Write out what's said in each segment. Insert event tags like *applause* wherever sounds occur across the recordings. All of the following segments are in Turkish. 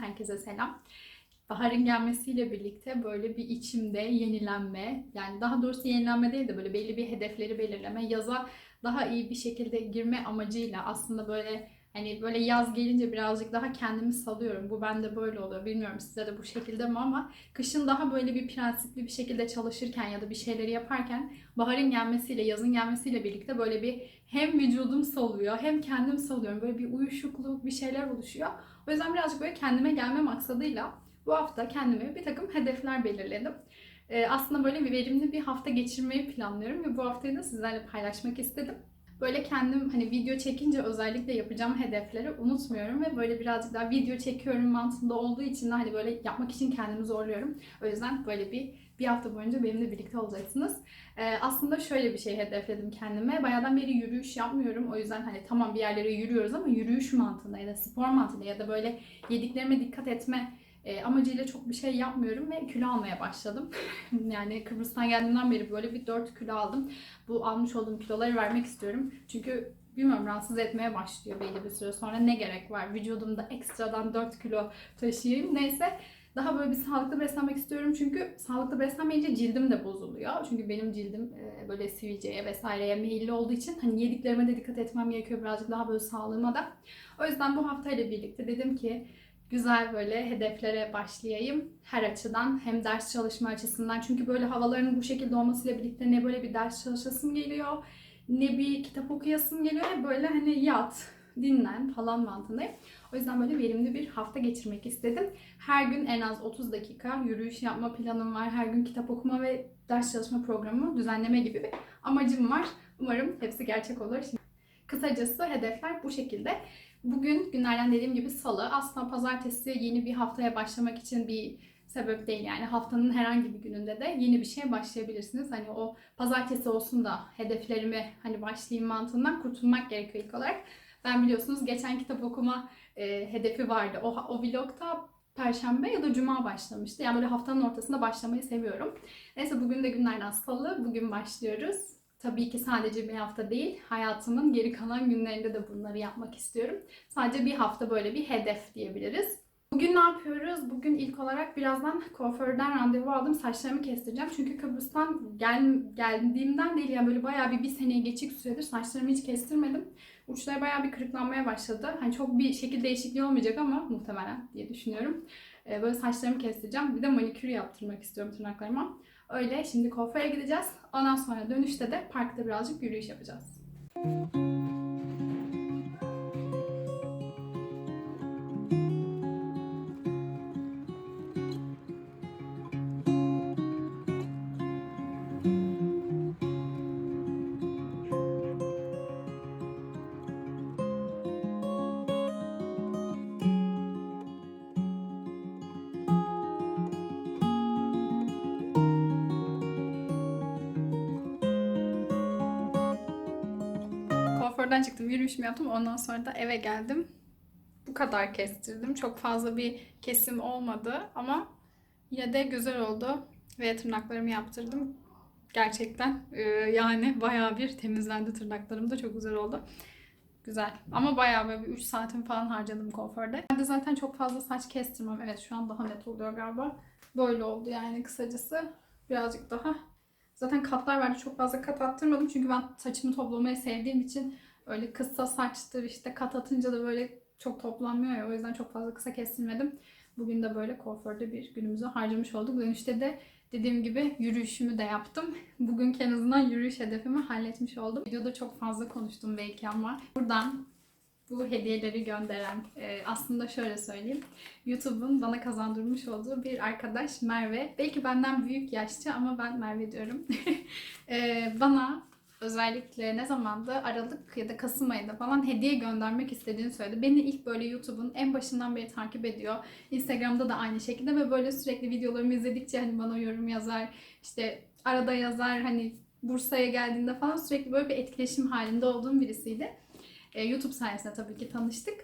Herkese selam. Baharın gelmesiyle birlikte böyle bir içimde yenilenme, yani daha doğrusu yenilenme değil de böyle belli bir hedefleri belirleme, yaza daha iyi bir şekilde girme amacıyla aslında böyle hani böyle yaz gelince birazcık daha kendimi salıyorum. Bu bende böyle oluyor. Bilmiyorum size de bu şekilde mi ama kışın daha böyle bir prensipli bir şekilde çalışırken ya da bir şeyleri yaparken baharın gelmesiyle, yazın gelmesiyle birlikte böyle bir hem vücudum salıyor hem kendim salıyorum. Böyle bir uyuşukluk, bir şeyler oluşuyor. O yüzden birazcık böyle kendime gelme maksadıyla bu hafta kendime bir takım hedefler belirledim. Ee, aslında böyle bir verimli bir hafta geçirmeyi planlıyorum ve bu haftayı da sizlerle paylaşmak istedim. Böyle kendim hani video çekince özellikle yapacağım hedefleri unutmuyorum ve böyle birazcık daha video çekiyorum mantığında olduğu için de hani böyle yapmak için kendimi zorluyorum. O yüzden böyle bir bir hafta boyunca benimle birlikte olacaksınız. Ee, aslında şöyle bir şey hedefledim kendime. Bayağıdan beri yürüyüş yapmıyorum. O yüzden hani tamam bir yerlere yürüyoruz ama yürüyüş mantığında ya da spor mantığında ya da böyle yediklerime dikkat etme e, amacıyla çok bir şey yapmıyorum ve kilo almaya başladım. *laughs* yani Kıbrıs'tan geldiğimden beri böyle bir 4 kilo aldım. Bu almış olduğum kiloları vermek istiyorum. Çünkü bilmiyorum rahatsız etmeye başlıyor belli bir süre sonra. Ne gerek var? Vücudumda ekstradan 4 kilo taşıyayım. Neyse daha böyle bir sağlıklı beslenmek istiyorum. Çünkü sağlıklı beslenmeyince cildim de bozuluyor. Çünkü benim cildim e, böyle sivilceye vesaireye meyilli olduğu için hani yediklerime de dikkat etmem gerekiyor. Birazcık daha böyle sağlığıma da. O yüzden bu haftayla birlikte dedim ki güzel böyle hedeflere başlayayım. Her açıdan hem ders çalışma açısından çünkü böyle havaların bu şekilde olmasıyla birlikte ne böyle bir ders çalışasım geliyor ne bir kitap okuyasım geliyor ne böyle hani yat, dinlen falan mantığındayım. O yüzden böyle verimli bir hafta geçirmek istedim. Her gün en az 30 dakika yürüyüş yapma planım var. Her gün kitap okuma ve ders çalışma programı düzenleme gibi bir amacım var. Umarım hepsi gerçek olur. Şimdi kısacası hedefler bu şekilde. Bugün günlerden dediğim gibi salı. Aslında pazartesi yeni bir haftaya başlamak için bir sebep değil. Yani haftanın herhangi bir gününde de yeni bir şeye başlayabilirsiniz. Hani o pazartesi olsun da hedeflerimi hani başlayayım mantığından kurtulmak gerekiyor ilk olarak. Ben biliyorsunuz geçen kitap okuma e, hedefi vardı. O, o vlogta Perşembe ya da Cuma başlamıştı. Yani böyle haftanın ortasında başlamayı seviyorum. Neyse bugün de günlerden salı. Bugün başlıyoruz. Tabii ki sadece bir hafta değil, hayatımın geri kalan günlerinde de bunları yapmak istiyorum. Sadece bir hafta böyle bir hedef diyebiliriz. Bugün ne yapıyoruz? Bugün ilk olarak birazdan kuaförden randevu aldım. Saçlarımı kestireceğim. Çünkü Kıbrıs'tan gel, geldiğimden değil yani böyle bayağı bir bir seneye geçik süredir saçlarımı hiç kestirmedim. Uçları bayağı bir kırıklanmaya başladı. Hani çok bir şekil değişikliği olmayacak ama muhtemelen diye düşünüyorum. Ee, böyle saçlarımı kestireceğim. Bir de manikür yaptırmak istiyorum tırnaklarıma. Öyle şimdi kuaföre gideceğiz. Ondan sonra dönüşte de parkta birazcık yürüyüş yapacağız. Kuaförden çıktım, yürüyüşümü yaptım. Ondan sonra da eve geldim. Bu kadar kestirdim. Çok fazla bir kesim olmadı ama yine de güzel oldu. Ve tırnaklarımı yaptırdım. Gerçekten e, yani bayağı bir temizlendi tırnaklarım da çok güzel oldu. Güzel. Ama bayağı böyle bir 3 saatim falan harcadım kuaförde. Ben de zaten çok fazla saç kestirmem. Evet şu an daha net oluyor galiba. Böyle oldu yani kısacası. Birazcık daha. Zaten katlar vardı. Çok fazla kat attırmadım. Çünkü ben saçımı toplamayı sevdiğim için öyle kısa saçtır işte kat atınca da böyle çok toplanmıyor ya. O yüzden çok fazla kısa kestirmedim. Bugün de böyle kuaförde bir günümüzü harcamış olduk. Dönüşte de dediğim gibi yürüyüşümü de yaptım. *laughs* Bugünkü en azından yürüyüş hedefimi halletmiş oldum. Videoda çok fazla konuştum belki ama buradan bu hediyeleri gönderen e, aslında şöyle söyleyeyim. YouTube'un bana kazandırmış olduğu bir arkadaş Merve. Belki benden büyük yaşça ama ben Merve diyorum. *laughs* e, bana özellikle ne zamandı Aralık ya da Kasım ayında falan hediye göndermek istediğini söyledi. Beni ilk böyle YouTube'un en başından beri takip ediyor. Instagram'da da aynı şekilde ve böyle sürekli videolarımı izledikçe hani bana yorum yazar, işte arada yazar hani Bursa'ya geldiğinde falan sürekli böyle bir etkileşim halinde olduğum birisiydi. Ee, YouTube sayesinde tabii ki tanıştık.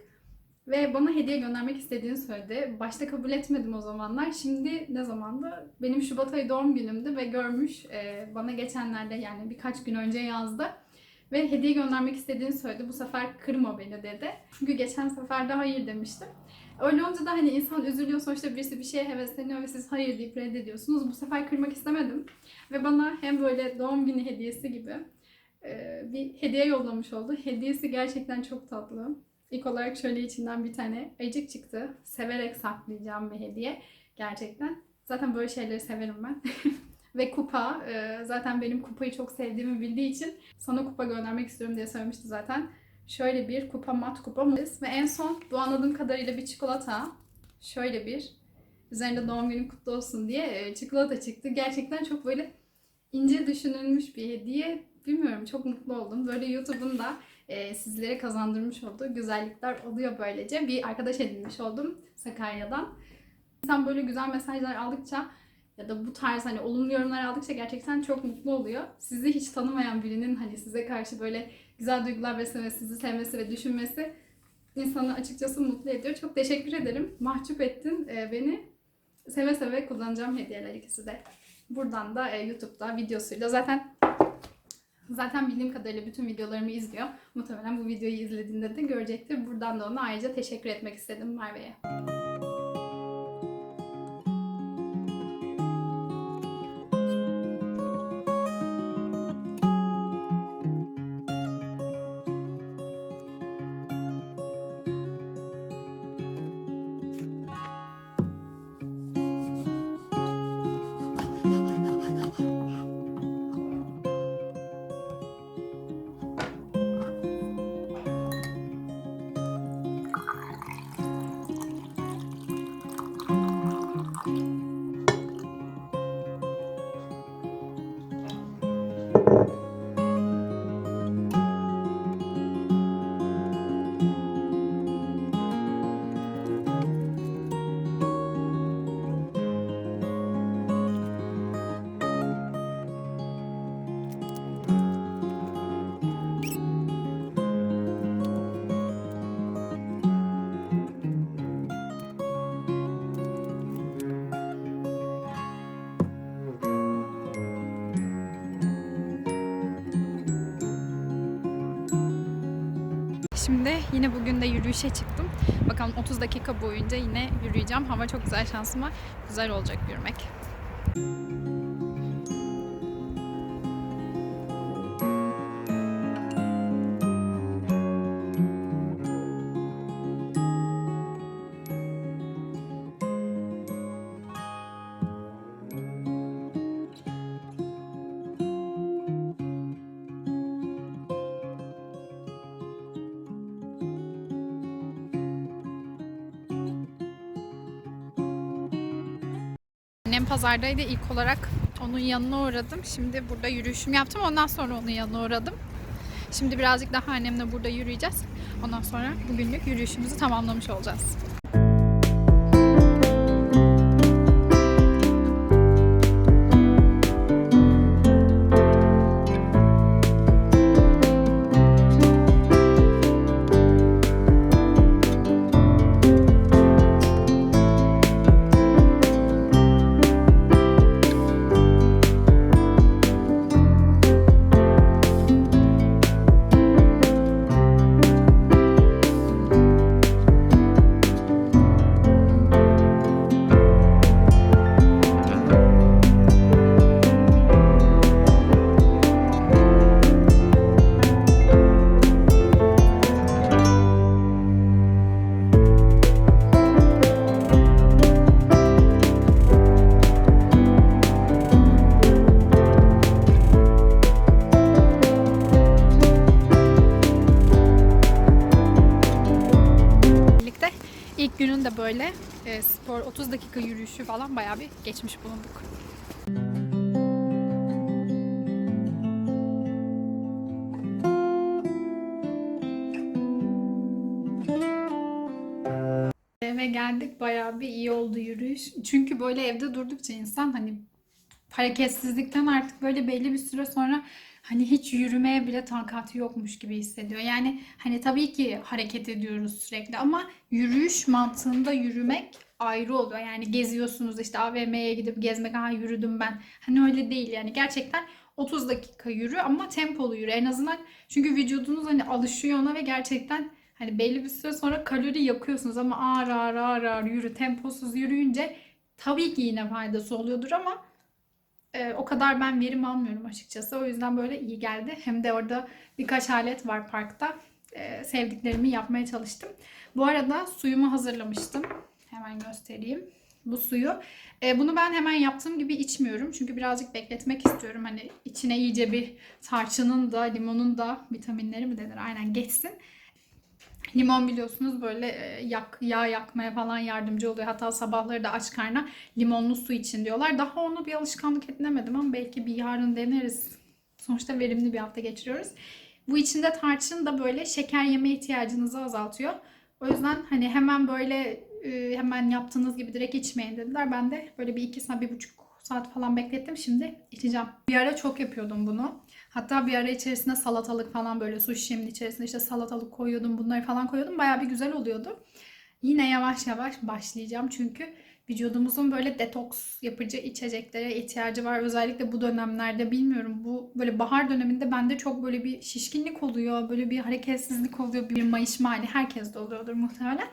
Ve bana hediye göndermek istediğini söyledi. Başta kabul etmedim o zamanlar. Şimdi ne zamandı? Benim Şubat ayı doğum günümdü ve görmüş. Ee, bana geçenlerde yani birkaç gün önce yazdı. Ve hediye göndermek istediğini söyledi. Bu sefer kırma beni dedi. Çünkü geçen sefer de hayır demiştim. Öyle olunca da hani insan üzülüyor sonuçta birisi bir şeye hevesleniyor ve siz hayır deyip reddediyorsunuz. Bu sefer kırmak istemedim. Ve bana hem böyle doğum günü hediyesi gibi e, bir hediye yollamış oldu. Hediyesi gerçekten çok tatlı. İlk olarak şöyle içinden bir tane ayıcık çıktı. Severek saklayacağım bir hediye. Gerçekten. Zaten böyle şeyleri severim ben. *laughs* Ve kupa. e, Zaten benim kupayı çok sevdiğimi bildiği için sana kupa göndermek istiyorum diye söylemişti zaten. Şöyle bir kupa mat kupa. Ve en son bu anladığım kadarıyla bir çikolata. Şöyle bir üzerinde doğum günün kutlu olsun diye e, çikolata çıktı. Gerçekten çok böyle ince düşünülmüş bir hediye. Bilmiyorum çok mutlu oldum. Böyle YouTube'un da e, sizlere kazandırmış olduğu güzellikler oluyor böylece. Bir arkadaş edinmiş oldum Sakarya'dan. İnsan böyle güzel mesajlar aldıkça ya da bu tarz hani olumlu yorumlar aldıkça gerçekten çok mutlu oluyor. Sizi hiç tanımayan birinin hani size karşı böyle güzel duygular beslemesi, sizi sevmesi ve düşünmesi insanı açıkçası mutlu ediyor. Çok teşekkür ederim. Mahcup ettin e, beni. Seve seve kullanacağım hediyeler ikisi de. Buradan da e, YouTube'da videosuyla zaten zaten bildiğim kadarıyla bütün videolarımı izliyor. Muhtemelen bu videoyu izlediğinde de görecektir. Buradan da ona ayrıca teşekkür etmek istedim Merve'ye. Yine bugün de yürüyüşe çıktım. Bakalım 30 dakika boyunca yine yürüyeceğim. Hava çok güzel şansıma. Güzel olacak yürümek. Annem pazardaydı ilk olarak onun yanına uğradım. Şimdi burada yürüyüşüm yaptım. Ondan sonra onun yanına uğradım. Şimdi birazcık daha annemle burada yürüyeceğiz. Ondan sonra bugünlük yürüyüşümüzü tamamlamış olacağız. Böyle e, spor 30 dakika yürüyüşü falan bayağı bir geçmiş bulunduk. Eve geldik bayağı bir iyi oldu yürüyüş. Çünkü böyle evde durdukça insan hani hareketsizlikten artık böyle belli bir süre sonra hani hiç yürümeye bile takati yokmuş gibi hissediyor. Yani hani tabii ki hareket ediyoruz sürekli ama yürüyüş mantığında yürümek ayrı oluyor. Yani geziyorsunuz işte AVM'ye gidip gezmek, ha yürüdüm ben. Hani öyle değil yani gerçekten 30 dakika yürü ama tempolu yürü en azından. Çünkü vücudunuz hani alışıyor ona ve gerçekten hani belli bir süre sonra kalori yakıyorsunuz ama ağır ağır ağır ağır yürü temposuz yürüyünce tabii ki yine faydası oluyordur ama e, o kadar ben verim almıyorum açıkçası. O yüzden böyle iyi geldi. Hem de orada birkaç alet var parkta. E, sevdiklerimi yapmaya çalıştım. Bu arada suyumu hazırlamıştım. Hemen göstereyim bu suyu. E, bunu ben hemen yaptığım gibi içmiyorum. Çünkü birazcık bekletmek istiyorum. Hani içine iyice bir tarçının da limonun da vitaminleri mi denir? Aynen geçsin. Limon biliyorsunuz böyle e, yak, yağ yakmaya falan yardımcı oluyor. Hatta sabahları da aç karna limonlu su için diyorlar. Daha onu bir alışkanlık edinemedim ama belki bir yarın deneriz. Sonuçta verimli bir hafta geçiriyoruz. Bu içinde tarçın da böyle şeker yeme ihtiyacınızı azaltıyor. O yüzden hani hemen böyle e, hemen yaptığınız gibi direkt içmeyin dediler. Ben de böyle bir iki bir buçuk saat falan beklettim. Şimdi içeceğim. Bir ara çok yapıyordum bunu. Hatta bir ara içerisine salatalık falan böyle su şişemin içerisine işte salatalık koyuyordum. Bunları falan koyuyordum. Baya bir güzel oluyordu. Yine yavaş yavaş başlayacağım. Çünkü vücudumuzun böyle detoks yapıcı içeceklere ihtiyacı var. Özellikle bu dönemlerde bilmiyorum. Bu böyle bahar döneminde bende çok böyle bir şişkinlik oluyor. Böyle bir hareketsizlik oluyor. Bir mayışma hali. Herkes de oluyordur muhtemelen.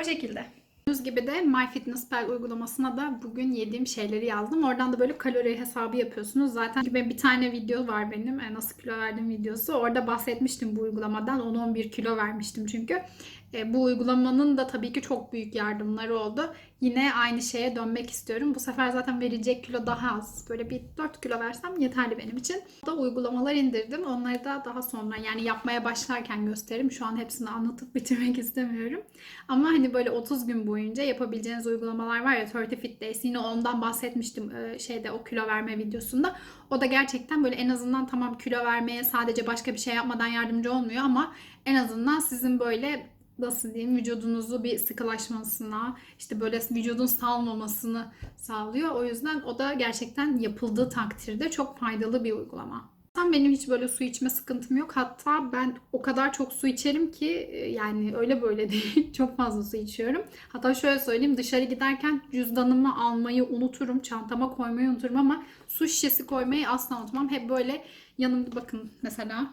O şekilde. Gördüğünüz gibi de MyFitnessPal uygulamasına da bugün yediğim şeyleri yazdım. Oradan da böyle kalori hesabı yapıyorsunuz. Zaten gibi bir tane video var benim. e, Nasıl kilo verdim videosu. Orada bahsetmiştim bu uygulamadan. 10-11 kilo vermiştim çünkü. E, bu uygulamanın da tabii ki çok büyük yardımları oldu. Yine aynı şeye dönmek istiyorum. Bu sefer zaten verecek kilo daha az. Böyle bir 4 kilo versem yeterli benim için. Da uygulamalar indirdim. Onları da daha sonra yani yapmaya başlarken gösteririm. Şu an hepsini anlatıp *laughs* bitirmek istemiyorum. Ama hani böyle 30 gün boyunca yapabileceğiniz uygulamalar var ya 30 Fit Days. Yine ondan bahsetmiştim e, şeyde o kilo verme videosunda. O da gerçekten böyle en azından tamam kilo vermeye sadece başka bir şey yapmadan yardımcı olmuyor ama en azından sizin böyle nasıl diyeyim vücudunuzu bir sıkılaşmasına işte böyle vücudun salmamasını sağlıyor. O yüzden o da gerçekten yapıldığı takdirde çok faydalı bir uygulama. Zaten benim hiç böyle su içme sıkıntım yok. Hatta ben o kadar çok su içerim ki e, yani öyle böyle *laughs* değil. çok fazla su içiyorum. Hatta şöyle söyleyeyim dışarı giderken cüzdanımı almayı unuturum. Çantama koymayı unuturum ama su şişesi koymayı asla unutmam. Hep böyle yanımda bakın mesela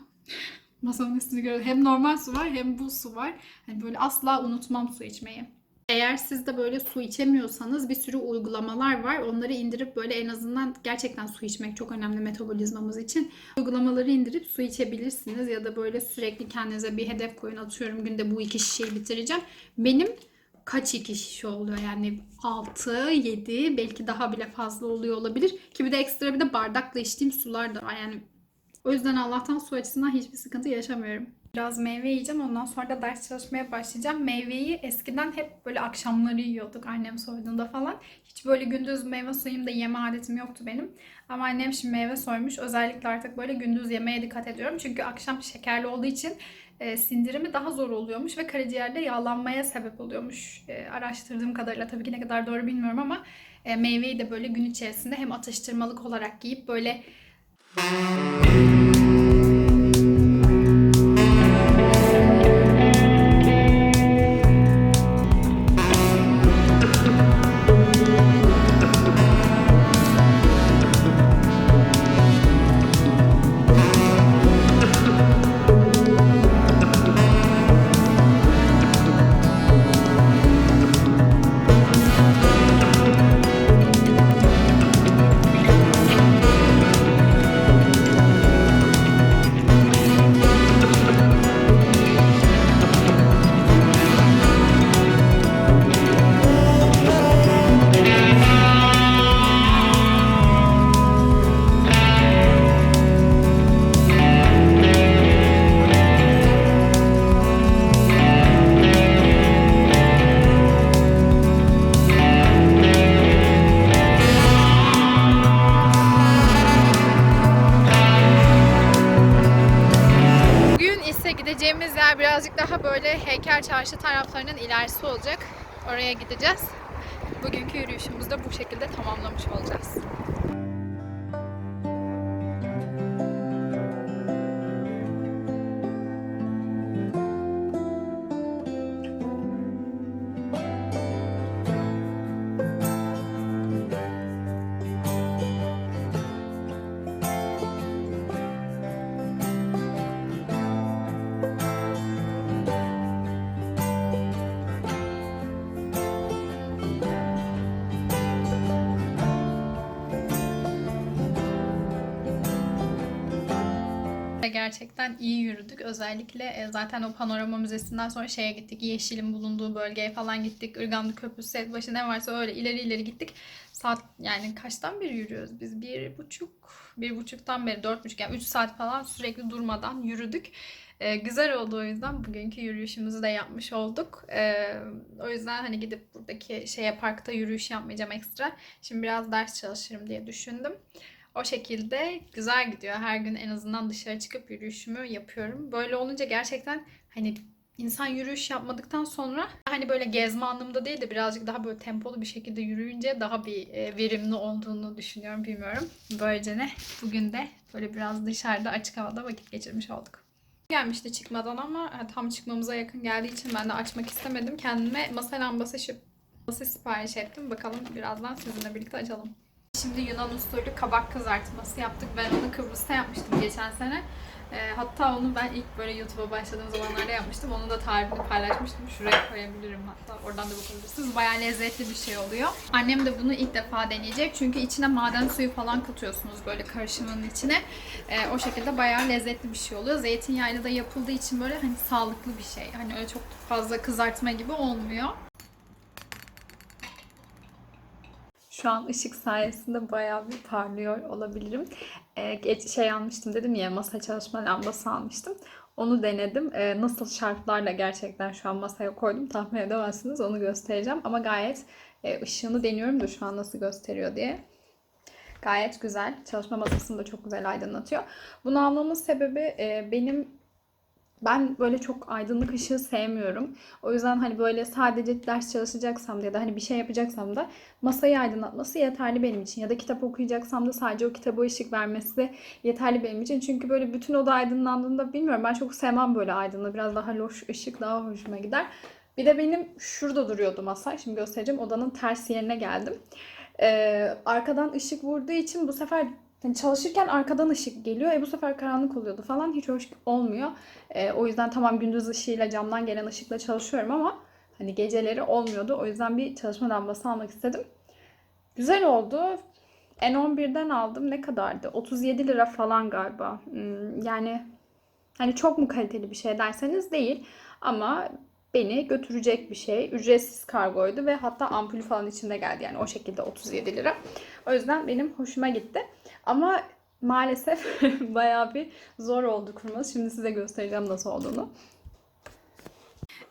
masanın üstünü görüyorum. Hem normal su var hem buz su var. Hani böyle asla unutmam su içmeyi. Eğer siz de böyle su içemiyorsanız bir sürü uygulamalar var. Onları indirip böyle en azından gerçekten su içmek çok önemli metabolizmamız için. Uygulamaları indirip su içebilirsiniz ya da böyle sürekli kendinize bir hedef koyun. Atıyorum günde bu iki şişeyi bitireceğim. Benim kaç iki şişe oluyor yani 6, 7 belki daha bile fazla oluyor olabilir. Ki bir de ekstra bir de bardakla içtiğim sular da var. Yani o yüzden Allah'tan su açısından hiçbir sıkıntı yaşamıyorum. Biraz meyve yiyeceğim ondan sonra da ders çalışmaya başlayacağım. Meyveyi eskiden hep böyle akşamları yiyorduk annem soyduğunda falan. Hiç böyle gündüz meyve soyayım da yeme adetim yoktu benim. Ama annem şimdi meyve soymuş. Özellikle artık böyle gündüz yemeye dikkat ediyorum. Çünkü akşam şekerli olduğu için e, sindirimi daha zor oluyormuş ve karaciğerde yağlanmaya sebep oluyormuş. E, araştırdığım kadarıyla tabii ki ne kadar doğru bilmiyorum ama e, meyveyi de böyle gün içerisinde hem atıştırmalık olarak yiyip böyle Bugün Gerçekten iyi yürüdük. Özellikle e, zaten o panorama müzesinden sonra şeye gittik. Yeşilin bulunduğu bölgeye falan gittik. Irganlı Köprüsü, Setbaşı ne varsa öyle ileri ileri gittik. Saat yani kaçtan beri yürüyoruz biz? Bir buçuk, bir buçuktan beri dört buçuk yani üç saat falan sürekli durmadan yürüdük. E, güzel oldu o yüzden bugünkü yürüyüşümüzü de yapmış olduk. E, o yüzden hani gidip buradaki şeye parkta yürüyüş yapmayacağım ekstra. Şimdi biraz ders çalışırım diye düşündüm. O şekilde güzel gidiyor. Her gün en azından dışarı çıkıp yürüyüşümü yapıyorum. Böyle olunca gerçekten hani insan yürüyüş yapmadıktan sonra hani böyle gezme anlamında değil de birazcık daha böyle tempolu bir şekilde yürüyünce daha bir e, verimli olduğunu düşünüyorum bilmiyorum. Böylece ne bugün de böyle biraz dışarıda açık havada vakit geçirmiş olduk. Gelmişti çıkmadan ama tam çıkmamıza yakın geldiği için ben de açmak istemedim. Kendime masa lambası şıp Nasıl sipariş ettim. Bakalım birazdan sizinle birlikte açalım. Şimdi Yunan usulü kabak kızartması yaptık. Ben onu Kıbrıs'ta yapmıştım geçen sene. Ee, hatta onu ben ilk böyle YouTube'a başladığım zamanlarda yapmıştım. Onu da tarifini paylaşmıştım. Şuraya koyabilirim hatta. Oradan da bakabilirsiniz. Bayağı lezzetli bir şey oluyor. Annem de bunu ilk defa deneyecek. Çünkü içine maden suyu falan katıyorsunuz böyle karışımın içine. Ee, o şekilde bayağı lezzetli bir şey oluyor. Zeytinyağıyla da yapıldığı için böyle hani sağlıklı bir şey. Hani öyle çok fazla kızartma gibi olmuyor. Şu an ışık sayesinde bayağı bir parlıyor olabilirim. Ee, geç şey almıştım dedim ya masa çalışma lambası almıştım. Onu denedim. Ee, nasıl şartlarla gerçekten şu an masaya koydum tahmin edemezsiniz. Onu göstereceğim. Ama gayet e, ışığını deniyorum da şu an nasıl gösteriyor diye. Gayet güzel. Çalışma masasını da çok güzel aydınlatıyor. Bunu almamın sebebi e, benim ben böyle çok aydınlık ışığı sevmiyorum. O yüzden hani böyle sadece ders çalışacaksam ya da hani bir şey yapacaksam da masayı aydınlatması yeterli benim için. Ya da kitap okuyacaksam da sadece o kitaba ışık vermesi yeterli benim için. Çünkü böyle bütün oda aydınlandığında bilmiyorum ben çok sevmem böyle aydınlığı. Biraz daha loş ışık daha hoşuma gider. Bir de benim şurada duruyordu masa. Şimdi göstereceğim. Odanın ters yerine geldim. Ee, arkadan ışık vurduğu için bu sefer Hani çalışırken arkadan ışık geliyor. E bu sefer karanlık oluyordu falan. Hiç hoş olmuyor. E, o yüzden tamam gündüz ışığıyla camdan gelen ışıkla çalışıyorum ama hani geceleri olmuyordu. O yüzden bir çalışma lambası almak istedim. Güzel oldu. N11'den aldım. Ne kadardı? 37 lira falan galiba. Hmm, yani hani çok mu kaliteli bir şey derseniz değil. Ama beni götürecek bir şey. Ücretsiz kargoydu ve hatta ampulü falan içinde geldi. Yani o şekilde 37 lira. O yüzden benim hoşuma gitti. Ama maalesef *laughs* bayağı bir zor oldu kurması. Şimdi size göstereceğim nasıl olduğunu.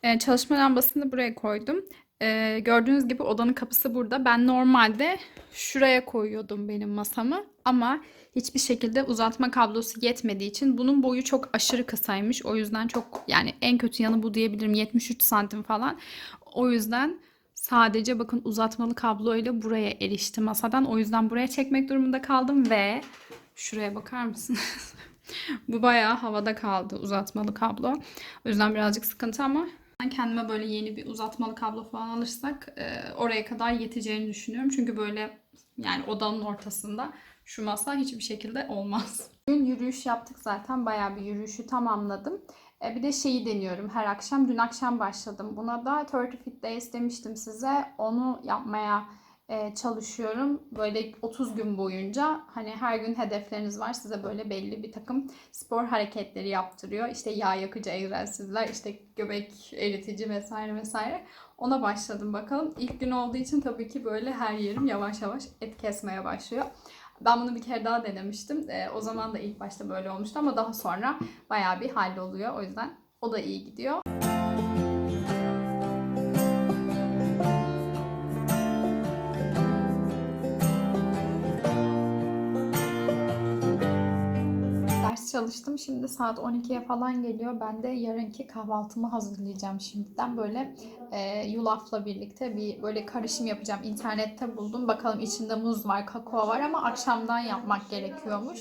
Ee, çalışma lambasını buraya koydum. Ee, gördüğünüz gibi odanın kapısı burada. Ben normalde şuraya koyuyordum benim masamı ama hiçbir şekilde uzatma kablosu yetmediği için bunun boyu çok aşırı kısaymış. O yüzden çok yani en kötü yanı bu diyebilirim 73 santim falan. O yüzden sadece bakın uzatmalı kabloyla buraya erişti masadan. O yüzden buraya çekmek durumunda kaldım ve şuraya bakar mısınız? *laughs* bu bayağı havada kaldı uzatmalı kablo. O yüzden birazcık sıkıntı ama kendime böyle yeni bir uzatmalı kablo falan alırsak e, oraya kadar yeteceğini düşünüyorum. Çünkü böyle yani odanın ortasında şu masa hiçbir şekilde olmaz. Dün yürüyüş yaptık zaten. Bayağı bir yürüyüşü tamamladım. E, bir de şeyi deniyorum her akşam. Dün akşam başladım. Buna da 30 Fit Days demiştim size. Onu yapmaya e, çalışıyorum. Böyle 30 gün boyunca hani her gün hedefleriniz var. Size böyle belli bir takım spor hareketleri yaptırıyor. İşte yağ yakıcı egzersizler, işte göbek eritici vesaire vesaire. Ona başladım bakalım. İlk gün olduğu için tabii ki böyle her yerim yavaş yavaş et kesmeye başlıyor. Ben bunu bir kere daha denemiştim. E, o zaman da ilk başta böyle olmuştu ama daha sonra bayağı bir halloluyor. O yüzden o da iyi gidiyor. Çalıştım. Şimdi saat 12'ye falan geliyor. Ben de yarınki kahvaltımı hazırlayacağım şimdiden. Böyle e, yulafla birlikte bir böyle karışım yapacağım. İnternette buldum. Bakalım içinde muz var, kakao var ama akşamdan yapmak gerekiyormuş.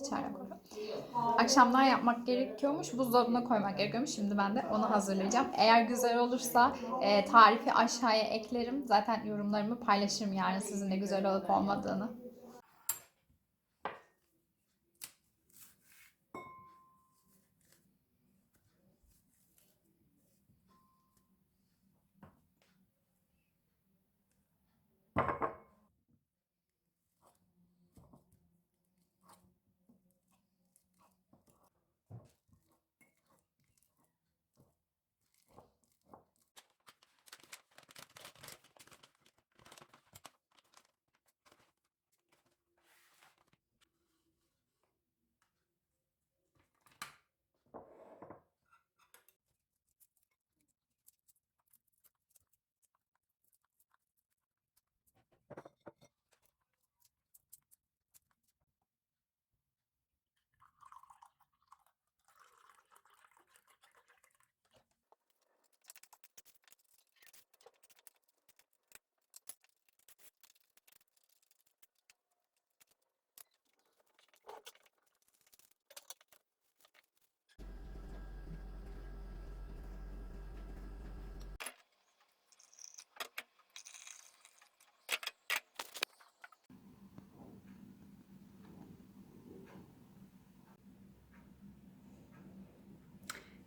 İçeride koyuyorum. Akşamdan yapmak gerekiyormuş. Buzdolabına koymak gerekiyormuş. Şimdi ben de onu hazırlayacağım. Eğer güzel olursa e, tarifi aşağıya eklerim. Zaten yorumlarımı paylaşırım yarın sizinle güzel olup olmadığını.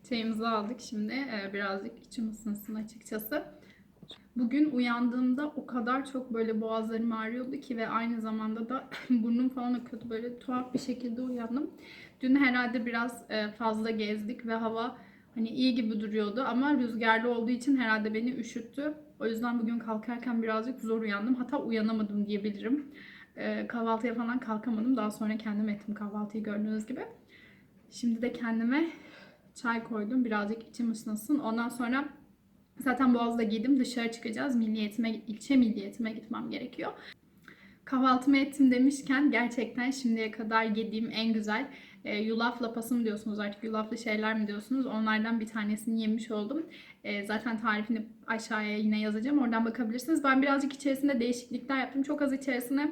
Çayımızı aldık şimdi. Ee, birazcık içim ısınsın açıkçası. Bugün uyandığımda o kadar çok böyle boğazlarım ağrıyordu ki ve aynı zamanda da *laughs* burnum falan akıyordu. Böyle tuhaf bir şekilde uyandım. Dün herhalde biraz e, fazla gezdik ve hava hani iyi gibi duruyordu ama rüzgarlı olduğu için herhalde beni üşüttü. O yüzden bugün kalkarken birazcık zor uyandım. Hatta uyanamadım diyebilirim. Ee, kahvaltıya falan kalkamadım. Daha sonra kendim ettim kahvaltıyı gördüğünüz gibi. Şimdi de kendime çay koydum. Birazcık içim ısınsın. Ondan sonra zaten boğazda giydim. Dışarı çıkacağız. Milliyetime, ilçe milliyetime gitmem gerekiyor. Kahvaltımı ettim demişken gerçekten şimdiye kadar yediğim en güzel e, yulaf lapası mı diyorsunuz artık yulaflı şeyler mi diyorsunuz onlardan bir tanesini yemiş oldum. E, zaten tarifini aşağıya yine yazacağım oradan bakabilirsiniz. Ben birazcık içerisinde değişiklikler yaptım. Çok az içerisine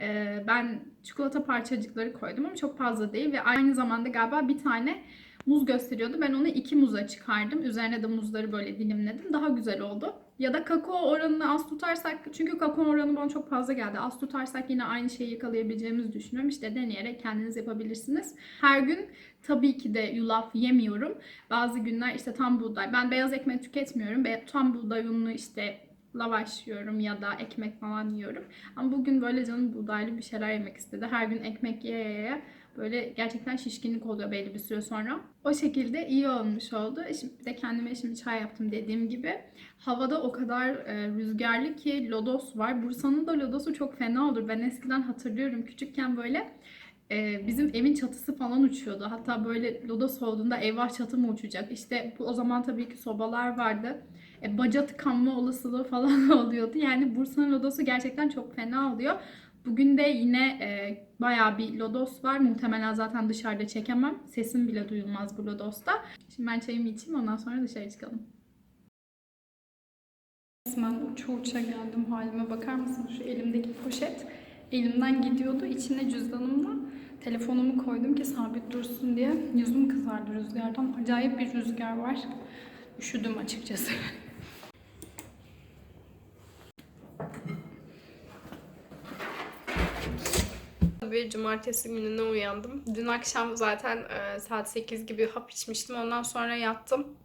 e, ben çikolata parçacıkları koydum ama çok fazla değil ve aynı zamanda galiba bir tane muz gösteriyordu. Ben onu iki muza çıkardım. Üzerine de muzları böyle dilimledim. Daha güzel oldu. Ya da kakao oranını az tutarsak çünkü kakao oranı bana çok fazla geldi. Az tutarsak yine aynı şeyi yakalayabileceğimizi düşünüyorum. İşte deneyerek kendiniz yapabilirsiniz. Her gün tabii ki de yulaf yemiyorum. Bazı günler işte tam buğday. Ben beyaz ekmek tüketmiyorum. Tam buğday unlu işte lavaş yiyorum ya da ekmek falan yiyorum. Ama bugün böyle canım buğdaylı bir şeyler yemek istedi. Her gün ekmek ye ye ye böyle gerçekten şişkinlik oluyor belli bir süre sonra. O şekilde iyi olmuş oldu. Şimdi bir de kendime şimdi çay yaptım dediğim gibi. Havada o kadar e, rüzgarlı ki lodos var. Bursa'nın da lodosu çok fena olur. Ben eskiden hatırlıyorum küçükken böyle e, bizim evin çatısı falan uçuyordu. Hatta böyle lodos olduğunda eyvah çatı mı uçacak? İşte bu, o zaman tabii ki sobalar vardı. E, baca tıkanma olasılığı falan *laughs* oluyordu. Yani Bursa'nın lodosu gerçekten çok fena oluyor. Bugün de yine e, bayağı bir lodos var. Muhtemelen zaten dışarıda çekemem. Sesim bile duyulmaz bu lodosta. Şimdi ben çayımı içeyim ondan sonra dışarı çıkalım. Resmen uça uça geldim halime bakar mısın? Şu elimdeki poşet elimden gidiyordu. İçine cüzdanımla telefonumu koydum ki sabit dursun diye. Yüzüm kızardı rüzgardan. Acayip bir rüzgar var. Üşüdüm açıkçası. *laughs* Bir cumartesi gününe uyandım. Dün akşam zaten e, saat 8 gibi hap içmiştim. Ondan sonra yattım.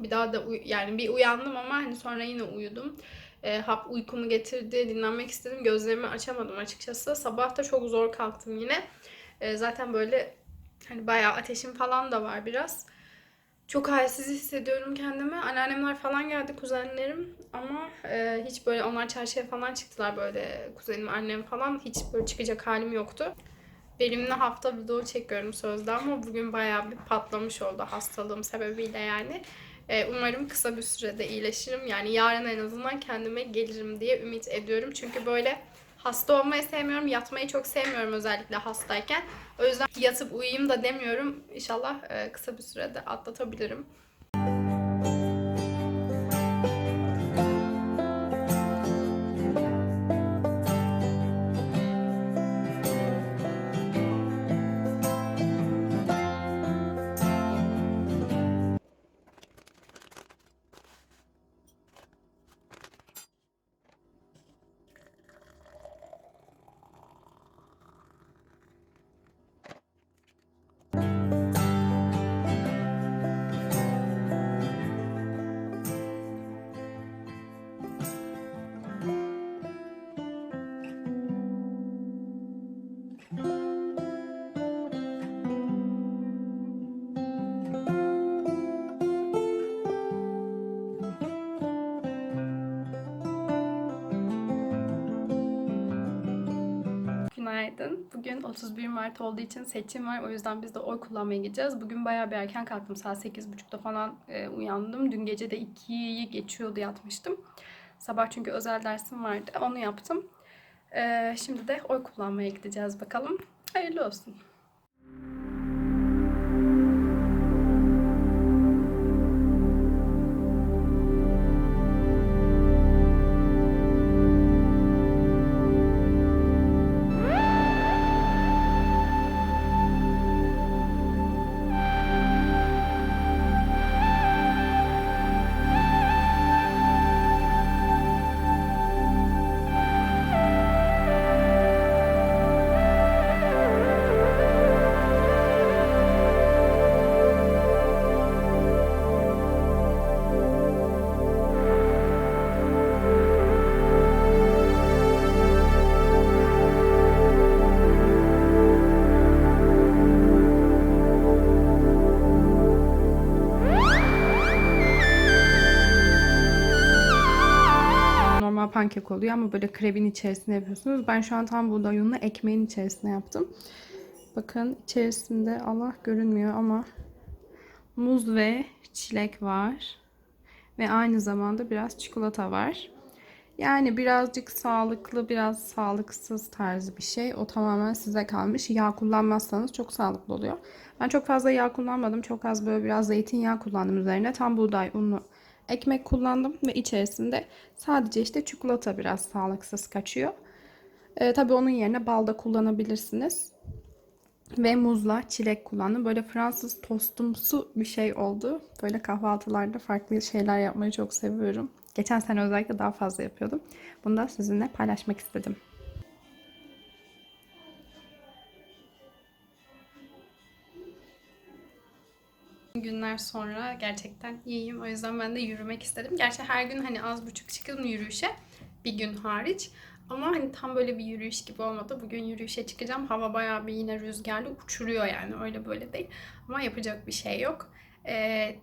Bir daha da yani bir uyandım ama hani sonra yine uyudum. E, hap uykumu getirdi. Dinlenmek istedim. Gözlerimi açamadım açıkçası. Sabah da çok zor kalktım yine. E, zaten böyle hani bayağı ateşim falan da var biraz. Çok halsiz hissediyorum kendimi. Anneannemler falan geldi kuzenlerim ama e, hiç böyle onlar çarşıya falan çıktılar böyle kuzenim annem falan hiç böyle çıkacak halim yoktu. Benimle hafta video çekiyorum sözde ama bugün bayağı bir patlamış oldu hastalığım sebebiyle yani. E, umarım kısa bir sürede iyileşirim. Yani yarın en azından kendime gelirim diye ümit ediyorum. Çünkü böyle hasta olmayı sevmiyorum, yatmayı çok sevmiyorum özellikle hastayken. O yüzden yatıp uyuyayım da demiyorum. İnşallah e, kısa bir sürede atlatabilirim. Günaydın. Bugün 31 Mart olduğu için seçim var. O yüzden biz de oy kullanmaya gideceğiz. Bugün bayağı bir erken kalktım. Saat 8.30'da falan e, uyandım. Dün gece de 2'yi geçiyordu yatmıştım. Sabah çünkü özel dersim vardı. Onu yaptım. E, şimdi de oy kullanmaya gideceğiz bakalım. Hayırlı olsun. Pankek oluyor ama böyle krebin içerisine yapıyorsunuz. Ben şu an tam buğday ununu ekmeğin içerisine yaptım. Bakın içerisinde Allah görünmüyor ama muz ve çilek var. Ve aynı zamanda biraz çikolata var. Yani birazcık sağlıklı, biraz sağlıksız tarzı bir şey. O tamamen size kalmış. Yağ kullanmazsanız çok sağlıklı oluyor. Ben çok fazla yağ kullanmadım. Çok az böyle biraz zeytinyağı kullandım üzerine. Tam buğday unlu ekmek kullandım ve içerisinde sadece işte çikolata biraz sağlıksız kaçıyor. Ee, tabii onun yerine bal da kullanabilirsiniz. Ve muzla çilek kullandım. Böyle Fransız tostumsu bir şey oldu. Böyle kahvaltılarda farklı şeyler yapmayı çok seviyorum. Geçen sene özellikle daha fazla yapıyordum. Bunu da sizinle paylaşmak istedim. Günler sonra gerçekten iyiyim. O yüzden ben de yürümek istedim. Gerçi her gün hani az buçuk çıktım yürüyüşe. Bir gün hariç. Ama hani tam böyle bir yürüyüş gibi olmadı. Bugün yürüyüşe çıkacağım. Hava bayağı bir yine rüzgarlı uçuruyor yani. Öyle böyle değil. Ama yapacak bir şey yok. Ee,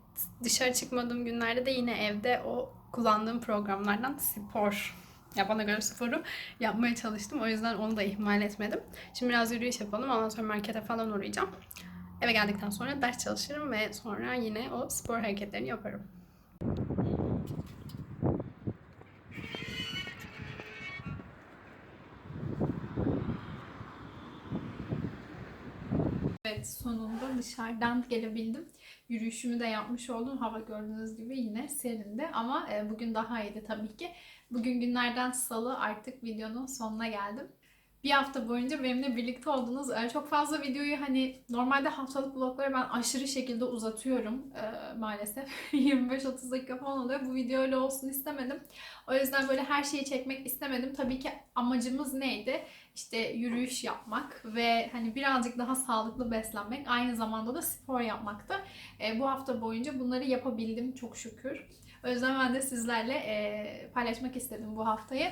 dışarı çıkmadığım günlerde de yine evde o kullandığım programlardan spor ya bana göre sporu yapmaya çalıştım. O yüzden onu da ihmal etmedim. Şimdi biraz yürüyüş yapalım. Ondan sonra markete falan uğrayacağım. Eve geldikten sonra ders çalışırım ve sonra yine o spor hareketlerini yaparım. Evet sonunda dışarıdan gelebildim. Yürüyüşümü de yapmış oldum. Hava gördüğünüz gibi yine serindi ama e, bugün daha iyiydi tabii ki. Bugün günlerden salı artık videonun sonuna geldim. Bir hafta boyunca benimle birlikte oldunuz. E, Çok fazla videoyu hani normalde haftalık vlogları ben aşırı şekilde uzatıyorum e, maalesef. *laughs* 25-30 dakika falan oluyor. Bu video öyle olsun istemedim. O yüzden böyle her şeyi çekmek istemedim. Tabii ki amacımız neydi? işte yürüyüş yapmak ve hani birazcık daha sağlıklı beslenmek, aynı zamanda da spor yapmaktı. E, bu hafta boyunca bunları yapabildim çok şükür. O yüzden ben de sizlerle e, paylaşmak istedim bu haftayı.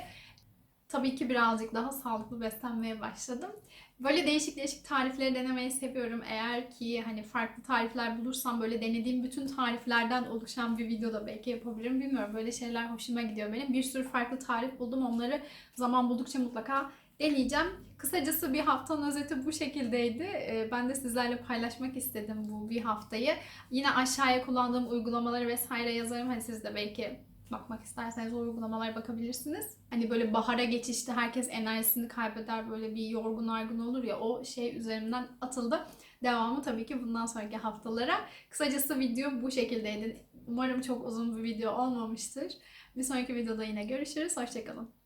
Tabii ki birazcık daha sağlıklı beslenmeye başladım. Böyle değişik değişik tarifleri denemeyi seviyorum. Eğer ki hani farklı tarifler bulursam böyle denediğim bütün tariflerden oluşan bir video da belki yapabilirim. Bilmiyorum böyle şeyler hoşuma gidiyor benim. Bir sürü farklı tarif buldum. Onları zaman buldukça mutlaka deneyeceğim. Kısacası bir haftanın özeti bu şekildeydi. Ee, Ben de sizlerle paylaşmak istedim bu bir haftayı. Yine aşağıya kullandığım uygulamaları vesaire yazarım. Hani siz de belki bakmak isterseniz o uygulamalara bakabilirsiniz. Hani böyle bahara geçişte herkes enerjisini kaybeder böyle bir yorgun argın olur ya o şey üzerimden atıldı. Devamı tabii ki bundan sonraki haftalara. Kısacası video bu şekildeydi. Umarım çok uzun bir video olmamıştır. Bir sonraki videoda yine görüşürüz. Hoşçakalın.